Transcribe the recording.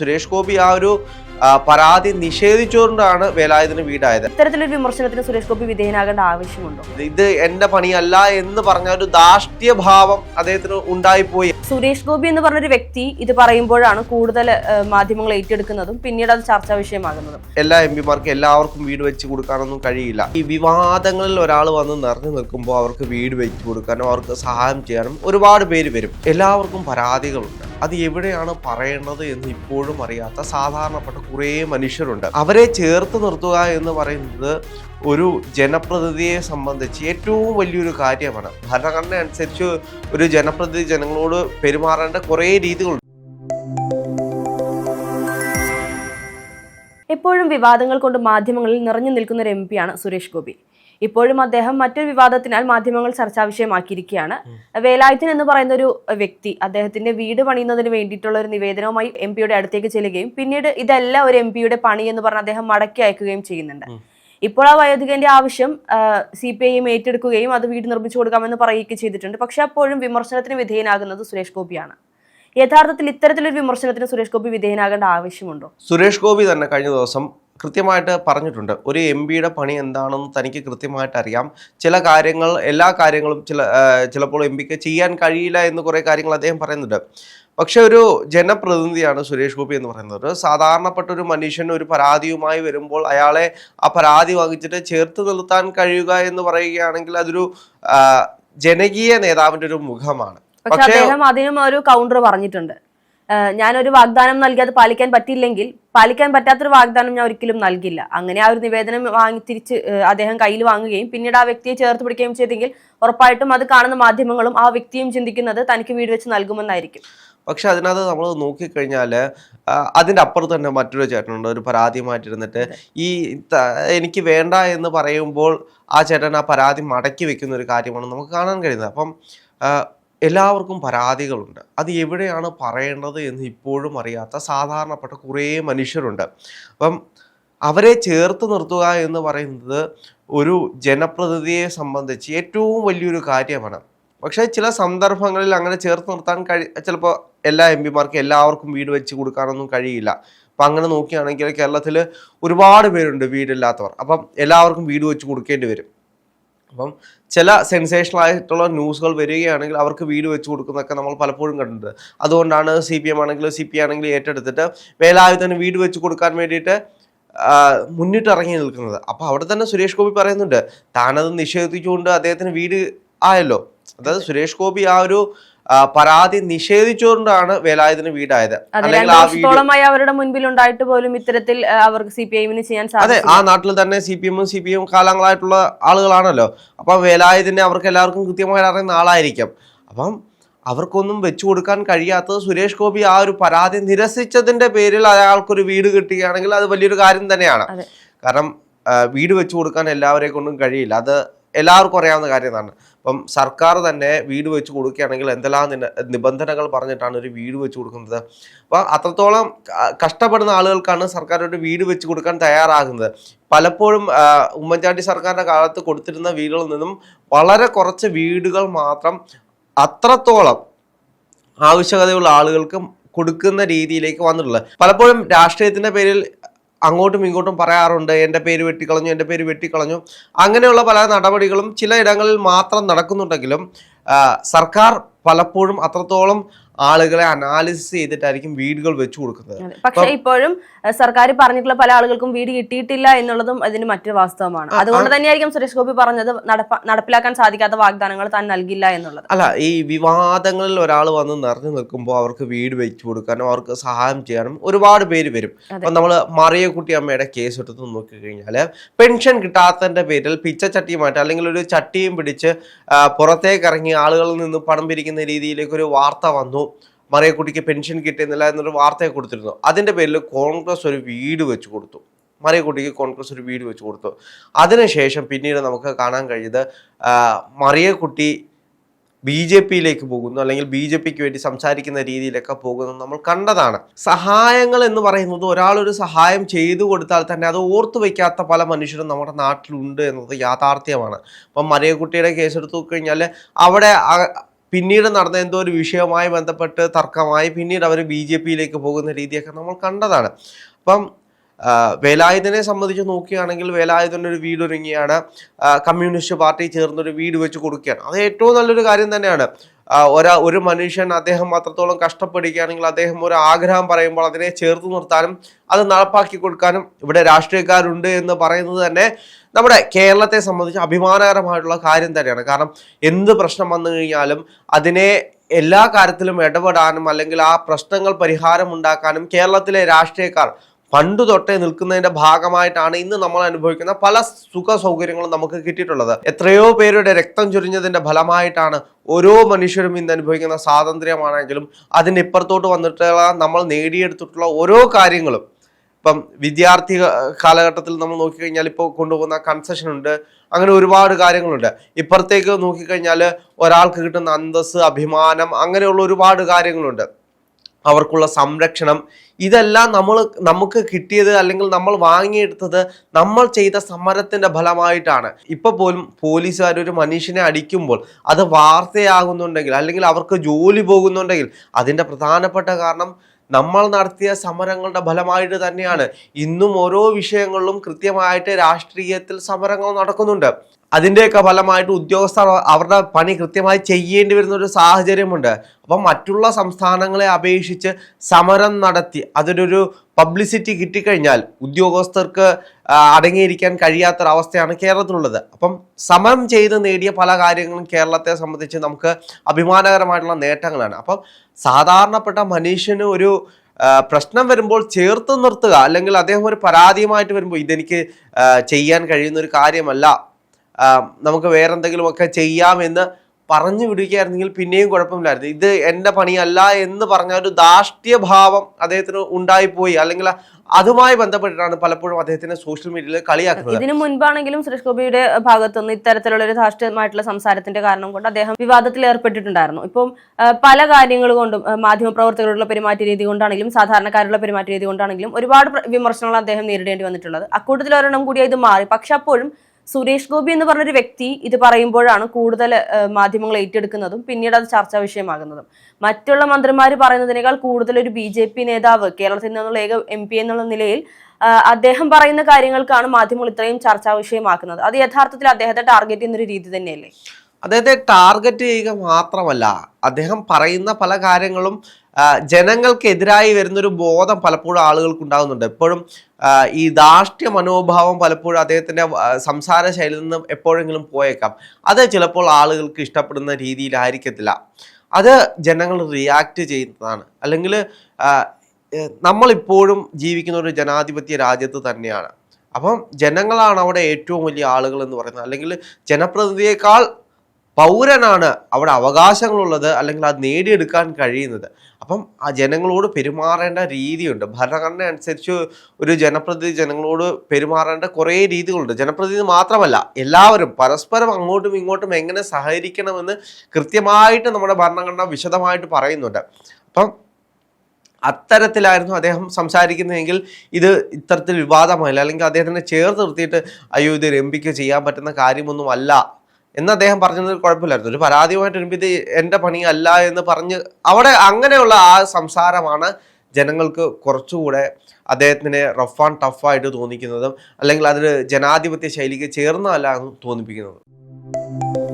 സുരേഷ് ഗോപി ആ ഒരു പരാതി നിഷേധിച്ചുകൊണ്ടാണ് വേലായുധന് വീടായത്. ഇത്തരത്തിലൊരു വിമർശനത്തിന് സുരേഷ് ഗോപി വിധേയനാകേണ്ട ആവശ്യമുണ്ടോ? ഇത് എന്റെ പണിയല്ല എന്ന് പറഞ്ഞ ഒരു ദാഷ്ട്യ ഭാവം അദ്ദേഹത്തിന് ഉണ്ടായിപ്പോയി. സുരേഷ് ഗോപി എന്ന് പറഞ്ഞൊരു വ്യക്തി ഇത് പറയുമ്പോഴാണ് കൂടുതൽ മാധ്യമങ്ങൾ ഏറ്റെടുക്കുന്നതും പിന്നീട് അത് ചർച്ചാ വിഷയമാകുന്നതും. എല്ലാ എം പിമാർക്കും എല്ലാവർക്കും വീട് വെച്ച് കൊടുക്കാനൊന്നും കഴിയില്ല. ഈ വിവാദങ്ങളിൽ ഒരാൾ വന്ന് നിറഞ്ഞു നിൽക്കുമ്പോൾ അവർക്ക് വീട് വെച്ച് കൊടുക്കാനും അവർക്ക് സഹായം ചെയ്യാനും ഒരുപാട് പേര് വരും. എല്ലാവർക്കും പരാതികളുണ്ട്. അത് എവിടെയാണ് പറയേണ്ടത് എന്ന് ഇപ്പോഴും അറിയാത്ത സാധാരണപ്പെട്ട കുറേ മനുഷ്യരുണ്ട്. അവരെ ചേർത്ത് നിർത്തുക എന്ന് പറയുന്നത് ഒരു ജനപ്രതിനിധിയെ സംബന്ധിച്ച് ഏറ്റവും വലിയൊരു കാര്യമാണ്. ഭരണഘടന അനുസരിച്ച് ഒരു ജനപ്രതിനിധി ജനങ്ങളോട് പെരുമാറേണ്ട കുറേ രീതികളുണ്ട്. എപ്പോഴും വിവാദങ്ങൾ കൊണ്ട് മാധ്യമങ്ങളിൽ നിറഞ്ഞു നിൽക്കുന്ന ഒരു എം പിയാണ് സുരേഷ് ഗോപി. ഇപ്പോഴും അദ്ദേഹം മറ്റൊരു വിവാദത്തിനാൽ മാധ്യമങ്ങൾ ചർച്ചാ വിഷയമാക്കിയിരിക്കുകയാണ്. വേലായുധൻ എന്ന് പറയുന്ന ഒരു വ്യക്തി അദ്ദേഹത്തിന്റെ വീട് പണിയുന്നതിന് വേണ്ടിയിട്ടുള്ള ഒരു നിവേദനവുമായി എം പിയുടെ അടുത്തേക്ക് ചെല്ലുകയും പിന്നീട് ഇതെല്ലാം ഒരു എം പിയുടെ പണി എന്ന് പറഞ്ഞ് അദ്ദേഹം മടക്കി അയക്കുകയും ചെയ്യുന്നുണ്ട്. ഇപ്പോൾ ആ വയോധികന്റെ ആവശ്യം സി പി ഐ എം ഏറ്റെടുക്കുകയും അത് വീട് നിർമ്മിച്ചു കൊടുക്കാമെന്ന് പറയുകയും ചെയ്തിട്ടുണ്ട്. പക്ഷെ അപ്പോഴും വിമർശനത്തിന് വിധേയനാകുന്നത് സുരേഷ് ഗോപിയാണ്. യഥാർത്ഥത്തിൽ ഇത്തരത്തിലൊരു വിമർശനത്തിന് സുരേഷ് ഗോപി വിധേയനാകേണ്ട ആവശ്യമുണ്ടോ? സുരേഷ് ഗോപി തന്നെ കഴിഞ്ഞ ദിവസം കൃത്യമായിട്ട് പറഞ്ഞിട്ടുണ്ട്. ഒരു എം പിയുടെ പണി എന്താണെന്ന് തനിക്ക് കൃത്യമായിട്ട് അറിയാം. ചില കാര്യങ്ങൾ എല്ലാ കാര്യങ്ങളും ചില ചിലപ്പോൾ എം പിക്ക് ചെയ്യാൻ കഴിയില്ല എന്ന് കുറേ കാര്യങ്ങൾ അദ്ദേഹം പറയുന്നുണ്ട്. പക്ഷേ ഒരു ജനപ്രതിനിധിയാണ് സുരേഷ് ഗോപി എന്ന് പറയുന്നത്. സാധാരണപ്പെട്ട ഒരു മനുഷ്യൻ ഒരു പരാതിയുമായി വരുമ്പോൾ അയാളെ ആ പരാതി വാങ്ങിച്ചിട്ട് ചേർത്ത് നിർത്താൻ കഴിയുക എന്ന് പറയുകയാണെങ്കിൽ അതൊരു ജനകീയ നേതാവിന്റെ ഒരു മുഖമാണ്. പക്ഷേ അദ്ദേഹം അതിനും ഒരു കൗണ്ടർ പറഞ്ഞിട്ടുണ്ട്. ഞാനൊരു വാഗ്ദാനം നൽകി അത് പാലിക്കാൻ പറ്റിയില്ലെങ്കിൽ പാലിക്കാൻ പറ്റാത്തൊരു വാഗ്ദാനം ഞാൻ ഒരിക്കലും നൽകില്ല. അങ്ങനെ ആ ഒരു നിവേദനം വാങ്ങി തിരിച്ച് അദ്ദേഹം കയ്യിൽ വാങ്ങുകയും പിന്നീട് ആ വ്യക്തിയെ ചേർത്ത് പിടിക്കുകയും ചെയ്തെങ്കിൽ ഉറപ്പായിട്ടും അത് കാണുന്ന മാധ്യമങ്ങളും ആ വ്യക്തിയും ചിന്തിക്കുന്നത് തനിക്ക് വീട് വെച്ച് നൽകുമെന്നായിരിക്കും. പക്ഷെ അതിനകത്ത് നമ്മൾ നോക്കിക്കഴിഞ്ഞാൽ അതിന്റെ അപ്പുറത്ത് തന്നെ മറ്റൊരു ചേട്ടനുണ്ട് ഒരു പരാതിയുമായിട്ടിരുന്നിട്ട് ഈ എനിക്ക് വേണ്ട എന്ന് പറയുമ്പോൾ ആ ചേട്ടൻ ആ പരാതി മടക്കി വെക്കുന്ന ഒരു കാര്യമാണ് നമുക്ക് കാണാൻ കഴിയുന്നത്. അപ്പം എല്ലാവർക്കും പരാതികളുണ്ട്. അത് എവിടെയാണ് പറയേണ്ടത് എന്ന് ഇപ്പോഴും അറിയാത്ത സാധാരണപ്പെട്ട കുറേ മനുഷ്യരുണ്ട്. അപ്പം അവരെ ചേർത്ത് നിർത്തുക എന്ന് പറയുന്നത് ഒരു ജനപ്രതിനിധിയെ സംബന്ധിച്ച് ഏറ്റവും വലിയൊരു കാര്യമാണ്. പക്ഷേ ചില സന്ദർഭങ്ങളിൽ അങ്ങനെ ചേർത്ത് നിർത്താൻ കഴി ചിലപ്പോൾ എല്ലാ എം പിമാർക്കും എല്ലാവർക്കും വീട് വെച്ച് കൊടുക്കാനൊന്നും കഴിയില്ല. അപ്പം അങ്ങനെ നോക്കുകയാണെങ്കിൽ കേരളത്തിൽ ഒരുപാട് പേരുണ്ട് വീടില്ലാത്തവർ. അപ്പം എല്ലാവർക്കും വീട് വെച്ച് കൊടുക്കേണ്ടി വരും. അപ്പം ചില സെൻസേഷണൽ ആയിട്ടുള്ള ന്യൂസുകൾ വരികയാണെങ്കിൽ അവർക്ക് വീട് വെച്ച് കൊടുക്കുന്നതൊക്കെ നമ്മൾ പലപ്പോഴും കണ്ടിട്ടുണ്ട്. അതുകൊണ്ടാണ് സി പി എം ആണെങ്കിലും സി പി ആണെങ്കിലും ഏറ്റെടുത്തിട്ട് വേലായുധന് വീട് വെച്ച് കൊടുക്കാൻ വേണ്ടിയിട്ട് മുന്നിട്ട് മുന്നിട്ടിറങ്ങി നിൽക്കുന്നത്. അപ്പോൾ അവിടെ തന്നെ സുരേഷ് ഗോപി പറയുന്നുണ്ട് താനത് നിഷേധിച്ചുകൊണ്ട് അദ്ദേഹത്തിന് വീട് ആയല്ലോ. അതായത് സുരേഷ് ഗോപി ആ ഒരു പരാതി നിഷേധിച്ചുകൊണ്ടാണ് വേലായുധന് വീടായത്. വർഷത്തോളമായി അവരുടെ മുൻപിൽ ഉണ്ടായിട്ട് പോലും ഇത്തരത്തിൽ അവർക്ക് സി പി ഐഎമ്മിന് ചെയ്യാൻ അതെ ആ നാട്ടിൽ തന്നെ സി പി എമ്മും സി പി എം കാലങ്ങളായിട്ടുള്ള ആളുകളാണല്ലോ. അപ്പം വേലായുധനെ അവർക്ക് എല്ലാവർക്കും കൃത്യമായി അറിയുന്ന ആളായിരിക്കാം. അപ്പം അവർക്കൊന്നും വെച്ചു കൊടുക്കാൻ കഴിയാത്തത് സുരേഷ് ഗോപി ആ ഒരു പരാതി നിരസിച്ചതിന്റെ പേരിൽ അയാൾക്കൊരു വീട് കിട്ടുകയാണെങ്കിൽ അത് വലിയൊരു കാര്യം തന്നെയാണ്. കാരണം വീട് വെച്ചു കൊടുക്കാൻ എല്ലാവരെ കൊണ്ടും കഴിയില്ല. അത് എല്ലാവർക്കും അറിയാവുന്ന കാര്യമാണ് അപ്പം സർക്കാർ തന്നെ വീട് വെച്ച് കൊടുക്കുകയാണെങ്കിൽ എന്തെല്ലാം നിബന്ധനകൾ പറഞ്ഞിട്ടാണ് ഒരു വീട് വെച്ച് കൊടുക്കുന്നത്. അപ്പോൾ അത്രത്തോളം കഷ്ടപ്പെടുന്ന ആളുകൾക്കാണ് സർക്കാർ ഒരു വീട് വെച്ച് കൊടുക്കാൻ തയ്യാറാകുന്നത്. പലപ്പോഴും ഉമ്മൻചാണ്ടി സർക്കാരിന്റെ കാലത്ത് കൊടുത്തിരുന്ന വീടുകളിൽ നിന്നും വളരെ കുറച്ച് വീടുകൾ മാത്രം അത്രത്തോളം ആവശ്യകതയുള്ള ആളുകൾക്ക് കൊടുക്കുന്ന രീതിയിലേക്ക് വന്നിട്ടുള്ളത്. പലപ്പോഴും രാഷ്ട്രീയത്തിന്റെ പേരിൽ അങ്ങോട്ടും ഇങ്ങോട്ടും പറയാറുണ്ട് എന്റെ പേര് വെട്ടിക്കളഞ്ഞു എന്റെ പേര് വെട്ടിക്കളഞ്ഞു. അങ്ങനെയുള്ള പല നടപടികളും ചില ഇടങ്ങളിൽ മാത്രം നടക്കുന്നുണ്ടെങ്കിലും സർക്കാർ പലപ്പോഴും അത്രത്തോളം ആളുകളെ അനാലിസിസ് ചെയ്തിട്ടായിരിക്കും വീടുകൾ വെച്ചു കൊടുക്കുന്നത്. പക്ഷേ ഇപ്പോഴും സർക്കാർ പറഞ്ഞിട്ടുള്ള പല ആളുകൾക്കും വീട് കിട്ടിയിട്ടില്ല എന്നുള്ളതും അതിന് മറ്റൊരു വാസ്തവമാണ്. അതുകൊണ്ട് തന്നെയായിരിക്കും സുരേഷ് ഗോപി പറഞ്ഞത് നടപ്പ നടപ്പിലാക്കാൻ സാധിക്കാത്ത വാഗ്ദാനങ്ങൾ താൻ നൽകില്ല എന്നുള്ളത്. അല്ല ഈ വിവാദങ്ങളിൽ ഒരാൾ വന്ന് നിറഞ്ഞു നിൽക്കുമ്പോൾ അവർക്ക് വീട് വെച്ചു കൊടുക്കാനും അവർക്ക് സഹായം ചെയ്യാനും ഒരുപാട് പേര് വരും. അപ്പൊ നമ്മൾ മറിയക്കുട്ടി അമ്മയുടെ കേസ് എടുത്ത് നോക്കിക്കഴിഞ്ഞാൽ പെൻഷൻ കിട്ടാത്തതിന്റെ പേരിൽ പിച്ചച്ചട്ടിയുമായിട്ട് അല്ലെങ്കിൽ ഒരു ചട്ടിയും പിടിച്ച് പുറത്തേക്ക് ഇറങ്ങി ആളുകളിൽ നിന്ന് പണം പിരിക്കുന്ന രീതിയിലേക്ക് ഒരു വാർത്ത വന്നു. മറിയക്കുട്ടിക്ക് പെൻഷൻ കിട്ടുന്നില്ല എന്നൊരു വാർത്തയെ കൊടുത്തിരുന്നു. അതിന്റെ പേരിൽ കോൺഗ്രസ് ഒരു വീട് വെച്ച് കൊടുത്തു. മറിയക്കുട്ടിക്ക് കോൺഗ്രസ് ഒരു വീട് വെച്ച് കൊടുത്തു. അതിനുശേഷം പിന്നീട് നമുക്ക് കാണാൻ കഴിയുന്നത് മറിയക്കുട്ടി ബി ജെ പിയിലേക്ക് പോകുന്നു അല്ലെങ്കിൽ ബി ജെ പിക്ക് വേണ്ടി സംസാരിക്കുന്ന രീതിയിലൊക്കെ പോകുന്നു നമ്മൾ കണ്ടതാണ്. സഹായങ്ങൾ എന്ന് പറയുന്നത് ഒരാളൊരു സഹായം ചെയ്തു കൊടുത്താൽ തന്നെ അത് ഓർത്തു വയ്ക്കാത്ത പല മനുഷ്യരും നമ്മുടെ നാട്ടിലുണ്ട് എന്നത് യാഥാർത്ഥ്യമാണ്. അപ്പം മറിയക്കുട്ടിയുടെ കേസ് എടുത്തു കഴിഞ്ഞാൽ അവിടെ പിന്നീട് നടന്ന എന്തോ ഒരു വിഷയവുമായി ബന്ധപ്പെട്ട് തർക്കമായി പിന്നീട് അവർ ബി ജെ പിയിലേക്ക് പോകുന്ന രീതിയൊക്കെ നമ്മൾ കണ്ടതാണ്. അപ്പം വേലായുധനെ സംബന്ധിച്ച് നോക്കുകയാണെങ്കിൽ വേലായുധന് ഒരു കമ്മ്യൂണിസ്റ്റ് പാർട്ടി ചേർന്നൊരു വീട് വെച്ച് കൊടുക്കുകയാണ്. അത് ഏറ്റവും നല്ലൊരു കാര്യം തന്നെയാണ്. ഒരാ ഒരു മനുഷ്യൻ അദ്ദേഹം അത്രത്തോളം കഷ്ടപ്പെടുകയാണെങ്കിൽ അദ്ദേഹം ഒരു ആഗ്രഹം പറയുമ്പോൾ അതിനെ ചേർത്ത് നിർത്താനും അത് നടപ്പാക്കി കൊടുക്കാനും ഇവിടെ രാഷ്ട്രീയക്കാരുണ്ട് എന്ന് പറയുന്നത് തന്നെ നമ്മുടെ കേരളത്തെ സംബന്ധിച്ച് അഭിമാനകരമായിട്ടുള്ള കാര്യം തന്നെയാണ്. കാരണം എന്ത് പ്രശ്നം വന്നു കഴിഞ്ഞാലും അതിനെ എല്ലാ കാര്യത്തിലും ഇടപെടാനും അല്ലെങ്കിൽ ആ പ്രശ്നങ്ങൾ പരിഹാരം ഉണ്ടാക്കാനും കേരളത്തിലെ രാഷ്ട്രീയക്കാർ പണ്ടു തൊട്ടേ നിൽക്കുന്നതിന്റെ ഭാഗമായിട്ടാണ് ഇന്ന് നമ്മൾ അനുഭവിക്കുന്ന പല സുഖ സൗകര്യങ്ങളും നമുക്ക് കിട്ടിയിട്ടുള്ളത്. എത്രയോ പേരുടെ രക്തം ചൊരിഞ്ഞതിന്റെ ഫലമായിട്ടാണ് ഓരോ മനുഷ്യരും ഇന്ന് അനുഭവിക്കുന്ന സ്വാതന്ത്ര്യമാണെങ്കിലും അതിന്റെ ഇപ്പുറത്തോട്ട് വന്നിട്ടുള്ള നമ്മൾ നേടിയെടുത്തിട്ടുള്ള ഓരോ കാര്യങ്ങളും. ഇപ്പം വിദ്യാർത്ഥി കാലഘട്ടത്തിൽ നമ്മൾ നോക്കിക്കഴിഞ്ഞാൽ ഇപ്പോൾ കൊണ്ടുപോകുന്ന കൺസെഷൻ ഉണ്ട്. അങ്ങനെ ഒരുപാട് കാര്യങ്ങളുണ്ട്. ഇപ്പുറത്തേക്ക് നോക്കിക്കഴിഞ്ഞാൽ ഒരാൾക്ക് കിട്ടുന്ന അന്തസ് അഭിമാനം അങ്ങനെയുള്ള ഒരുപാട് കാര്യങ്ങളുണ്ട്. അവർക്കുള്ള സംരക്ഷണം. ഇതെല്ലാം നമ്മൾ നമുക്ക് കിട്ടിയത് അല്ലെങ്കിൽ നമ്മൾ വാങ്ങിയെടുത്തത് നമ്മൾ ചെയ്ത സമരത്തിന്റെ ഫലമായിട്ടാണ്. ഇപ്പോൾ പോലും പോലീസുകാർ ഒരു മനുഷ്യനെ അടിക്കുമ്പോൾ അത് വാർത്തയാകുന്നുണ്ടെങ്കിൽ അല്ലെങ്കിൽ അവർക്ക് ജോലി പോകുന്നുണ്ടെങ്കിൽ അതിന്റെ പ്രധാനപ്പെട്ട കാരണം നമ്മൾ നടത്തിയ സമരങ്ങളുടെ ഫലമായിട്ട് തന്നെയാണ്. ഇന്നും ഓരോ വിഷയങ്ങളിലും കൃത്യമായിട്ട് രാഷ്ട്രീയത്തിൽ സമരങ്ങൾ നടക്കുന്നുണ്ട്. അതിന്റെയൊക്കെ ഫലമായിട്ട് ഉദ്യോഗസ്ഥർ അവരുടെ പണി കൃത്യമായി ചെയ്യേണ്ടി വരുന്ന ഒരു സാഹചര്യമുണ്ട്. അപ്പം മറ്റുള്ള സംസ്ഥാനങ്ങളെ അപേക്ഷിച്ച് സമരം നടത്തി അതിനൊരു പബ്ലിസിറ്റി കിട്ടിക്കഴിഞ്ഞാൽ ഉദ്യോഗസ്ഥർക്ക് അടങ്ങിയിരിക്കാൻ കഴിയാത്തൊരവസ്ഥയാണ് കേരളത്തിലുള്ളത്. അപ്പം സമരം ചെയ്ത് നേടിയ പല കാര്യങ്ങളും കേരളത്തെ സംബന്ധിച്ച് നമുക്ക് അഭിമാനകരമായിട്ടുള്ള നേട്ടങ്ങളാണ്. അപ്പം സാധാരണപ്പെട്ട മനുഷ്യന് ഒരു പ്രശ്നം വരുമ്പോൾ ചേർത്ത് നിർത്തുക അല്ലെങ്കിൽ അദ്ദേഹം ഒരു പരാതിയുമായിട്ട് വരുമ്പോൾ ഇതെനിക്ക് ചെയ്യാൻ കഴിയുന്ന ഒരു കാര്യമല്ല നമുക്ക് വേറെ എന്തെങ്കിലുമൊക്കെ ചെയ്യാമെന്ന് പറഞ്ഞു വിടുകയായിരുന്നെങ്കിൽ പിന്നെയും കുഴപ്പമില്ലായിരുന്നു. ഇത് എന്റെ പണിയല്ല എന്ന് പറഞ്ഞ ഒരു ധാർഷ്ട്യ ഭാവം അദ്ദേഹത്തിന് ഉണ്ടായിപ്പോയി. അല്ലെങ്കിൽ അതുമായി ബന്ധപ്പെട്ടിട്ടാണ് പലപ്പോഴും അദ്ദേഹത്തിന് സോഷ്യൽ മീഡിയയിൽ കളിയാക്കുന്നത്. ഇതിനു മുൻപാണെങ്കിലും സുരേഷ് ഗോപിയുടെ ഭാഗത്തുനിന്ന് ഇത്തരത്തിലുള്ള ഒരു ധാർഷ്ട്യമായിട്ടുള്ള സംസാരത്തിന്റെ കാരണം കൊണ്ട് അദ്ദേഹം വിവാദത്തിൽ ഏർപ്പെട്ടിട്ടുണ്ടായിരുന്നു. ഇപ്പം പല കാര്യങ്ങൾ കൊണ്ടും മാധ്യമപ്രവർത്തകരോടുള്ള പെരുമാറ്റ രീതി കൊണ്ടാണെങ്കിലും സാധാരണക്കാരുടെ പെരുമാറ്റ രീതി കൊണ്ടാണെങ്കിലും ഒരുപാട് വിമർശനങ്ങൾ അദ്ദേഹം നേരിടേണ്ടി വന്നിട്ടുള്ളത്. അക്കൂട്ടത്തിൽ ഒരെണ്ണം കൂടിയായി ഇത് മാറി. പക്ഷെ അപ്പോഴും സുരേഷ് ഗോപി എന്ന് പറഞ്ഞൊരു വ്യക്തി ഇത് പറയുമ്പോഴാണ് കൂടുതൽ മാധ്യമങ്ങൾ ഏറ്റെടുക്കുന്നതും പിന്നീട് അത് ചർച്ചാ വിഷയമാകുന്നതും. മറ്റുള്ള മന്ത്രിമാർ പറയുന്നതിനേക്കാൾ കൂടുതൽ ഒരു ബി ജെ പി നേതാവ് കേരളത്തിൽ നിന്നുള്ള ഏക എം പി എന്നുള്ള നിലയിൽ അദ്ദേഹം പറയുന്ന കാര്യങ്ങൾക്കാണ് മാധ്യമങ്ങൾ ഇത്രയും ചർച്ചാ വിഷയമാക്കുന്നത്. അത് യഥാർത്ഥത്തിൽ അദ്ദേഹത്തെ ടാർഗറ്റ് ചെയ്യുന്ന ഒരു രീതി തന്നെയല്ലേ? അദ്ദേഹത്തെ ടാർഗറ്റ് ചെയ്യുക മാത്രമല്ല അദ്ദേഹം പറയുന്ന പല കാര്യങ്ങളും ജനങ്ങൾക്കെതിരായി വരുന്നൊരു ബോധം പലപ്പോഴും ആളുകൾക്ക് ഉണ്ടാകുന്നുണ്ട് എപ്പോഴും ഈ ധാർഷ്ട്യ മനോഭാവം പലപ്പോഴും അദ്ദേഹത്തിന്റെ സംസാര ശൈലിയിൽ നിന്ന് എപ്പോഴെങ്കിലും പോയേക്കാം. അത് ചിലപ്പോൾ ആളുകൾക്ക് ഇഷ്ടപ്പെടുന്ന രീതിയിലായിരിക്കത്തില്ല. അത് ജനങ്ങൾ റിയാക്ട് ചെയ്യുന്നതാണ്. അല്ലെങ്കിൽ നമ്മളിപ്പോഴും ജീവിക്കുന്ന ഒരു ജനാധിപത്യ രാജ്യത്ത് തന്നെയാണ്. അപ്പം ജനങ്ങളാണ് അവിടെ ഏറ്റവും വലിയ ആളുകൾ എന്ന് പറയുന്നത്. അല്ലെങ്കിൽ ജനപ്രതിനിധിയേക്കാൾ പൗരനാണ് അവിടെ അവകാശങ്ങളുള്ളത് അല്ലെങ്കിൽ അത് നേടിയെടുക്കാൻ കഴിയുന്നത്. അപ്പം ആ ജനങ്ങളോട് പെരുമാറേണ്ട രീതിയുണ്ട്. ഭരണഘടന അനുസരിച്ച് ഒരു ജനപ്രതിനിധി ജനങ്ങളോട് പെരുമാറേണ്ട കുറേ രീതികളുണ്ട്. ജനപ്രതിനിധി മാത്രമല്ല എല്ലാവരും പരസ്പരം അങ്ങോട്ടും ഇങ്ങോട്ടും എങ്ങനെ സഹകരിക്കണമെന്ന് കൃത്യമായിട്ട് നമ്മുടെ ഭരണഘടന വിശദമായിട്ട് പറയുന്നുണ്ട്. അപ്പം അത്തരത്തിലായിരുന്നു അദ്ദേഹം സംസാരിക്കുന്നതെങ്കിൽ ഇത് ഇത്തരത്തിൽ വിവാദമായില്ല അല്ലെങ്കിൽ അദ്ദേഹത്തിനെ ചേർത്ത് നിർത്തിയിട്ട് അയ്യോ ഇത് രംപിക്ക് ചെയ്യാൻ പറ്റുന്ന കാര്യമൊന്നുമല്ല എന്ന് അദ്ദേഹം പറഞ്ഞത് കുഴപ്പമില്ലായിരുന്നു. ഒരു പരാതിയുമായിട്ട് വരുമ്പോൾ ഇത് എന്റെ പണിയല്ല എന്ന് പറഞ്ഞ് അവിടെ അങ്ങനെയുള്ള ആ സംസാരമാണ് ജനങ്ങൾക്ക് കുറച്ചുകൂടെ അദ്ദേഹത്തിനെ റഫ് ആൻഡ് ടഫായിട്ട് തോന്നിക്കുന്നതും അല്ലെങ്കിൽ അതൊരു ജനാധിപത്യ ശൈലിക്ക് ചേർന്നതല്ല എന്ന് തോന്നിപ്പിക്കുന്നതും.